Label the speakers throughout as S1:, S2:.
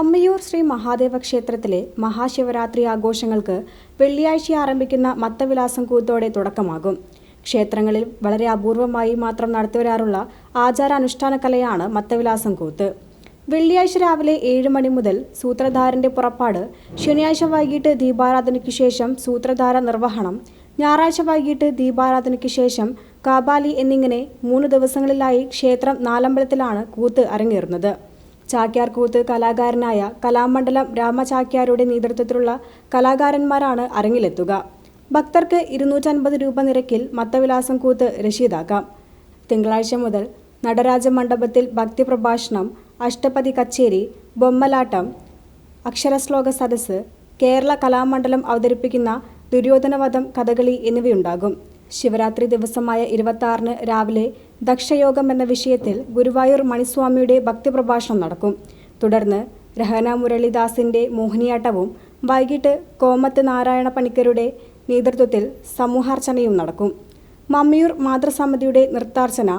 S1: മമ്മിയൂർ ശ്രീ മഹാദേവ ക്ഷേത്രത്തിലെ മഹാശിവരാത്രി ആഘോഷങ്ങൾക്ക് വെള്ളിയാഴ്ച ആരംഭിക്കുന്ന മത്തവിലാസം കൂത്തോടെ തുടക്കമാകും. ക്ഷേത്രങ്ങളിൽ വളരെ അപൂർവമായി മാത്രം നടത്തിവരാറുള്ള ആചാരാനുഷ്ഠാന കലയാണ് മത്തവിലാസം കൂത്ത്. വെള്ളിയാഴ്ച രാവിലെ ഏഴ് മണി മുതൽ സൂത്രധാരന്റെ പുറപ്പാട് ശനിയാഴ്ച വൈകിട്ട് ദീപാരാധനയ്ക്ക് ശേഷം സൂത്രധാര നിർവഹണം ഞായറാഴ്ച വൈകിട്ട് ദീപാരാധനയ്ക്ക് ശേഷം കാബാലി എന്നിങ്ങനെ മൂന്ന് ദിവസങ്ങളിലായി ക്ഷേത്രം നാലമ്പലത്തിലാണ് കൂത്ത് അരങ്ങേറുന്നത്. ചാക്യാർ കൂത്ത് കലാകാരനായ കലാമണ്ഡലം രാമചാക്യാരുടെ നേതൃത്വത്തിലുള്ള കലാകാരന്മാരാണ് അരങ്ങിലെത്തുക. ഭക്തർക്ക് ഇരുന്നൂറ്റൻപത് രൂപ നിരക്കിൽ മത്തവിലാസം കൂത്ത് രശീതാക്കാം. തിങ്കളാഴ്ച മുതൽ നടരാജ മണ്ഡപത്തിൽ ഭക്തി പ്രഭാഷണം അഷ്ടപതി കച്ചേരി ബൊമ്മലാട്ടം അക്ഷരശ്ലോക സദസ്സ് കേരള കലാമണ്ഡലം അവതരിപ്പിക്കുന്ന ദുര്യോധനവധം കഥകളി എന്നിവയുണ്ടാകും. ശിവരാത്രി ദിവസമായ ഇരുപത്തിയാറിന് രാവിലെ ദക്ഷയോഗം എന്ന വിഷയത്തിൽ ഗുരുവായൂർ മണിസ്വാമിയുടെ ഭക്തിപ്രഭാഷണം നടക്കും. തുടർന്ന് രഹന മുരളിദാസിന്റെ മോഹിനിയാട്ടവും വൈകിട്ട് കോമത്ത് നാരായണ പണിക്കരുടെ നേതൃത്വത്തിൽ സമൂഹാർച്ചനയും നടക്കും. മമ്മിയൂർ മാതൃസമിതിയുടെ നൃത്താർച്ചന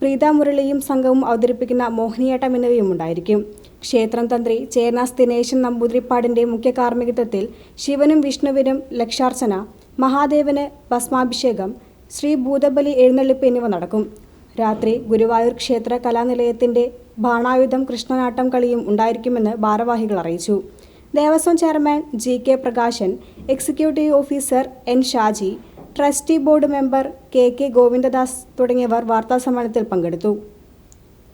S1: പ്രീത മുരളിയും സംഘവും അവതരിപ്പിക്കുന്ന മോഹിനിയാട്ടം എന്നിവയും ഉണ്ടായിരിക്കും. ക്ഷേത്രം തന്ത്രി ചേർനാസ് ദിനേശൻ നമ്പൂതിരിപ്പാടിന്റെ മുഖ്യ കാർമ്മികത്വത്തിൽ ശിവനും വിഷ്ണുവിനും ലക്ഷാർച്ചന മഹാദേവന് ഭസ്മാഭിഷേകം ശ്രീ ഭൂതബലി എഴുന്നള്ളിപ്പ് എന്നിവ നടക്കും. രാത്രി ഗുരുവായൂർ ക്ഷേത്ര കലാനിലയത്തിന്റെ ബാണായുധം കൃഷ്ണനാട്ടം കളിയും ഉണ്ടായിരിക്കുമെന്ന് ഭാരവാഹികൾ അറിയിച്ചു. Devaswom chairman G K Prakashan executive officer N Shaji trustee board member K K Govindadas തുടങ്ങിയവർ വാർത്താസമ്മേളനത്തിൽ പങ്കെടുത്തു.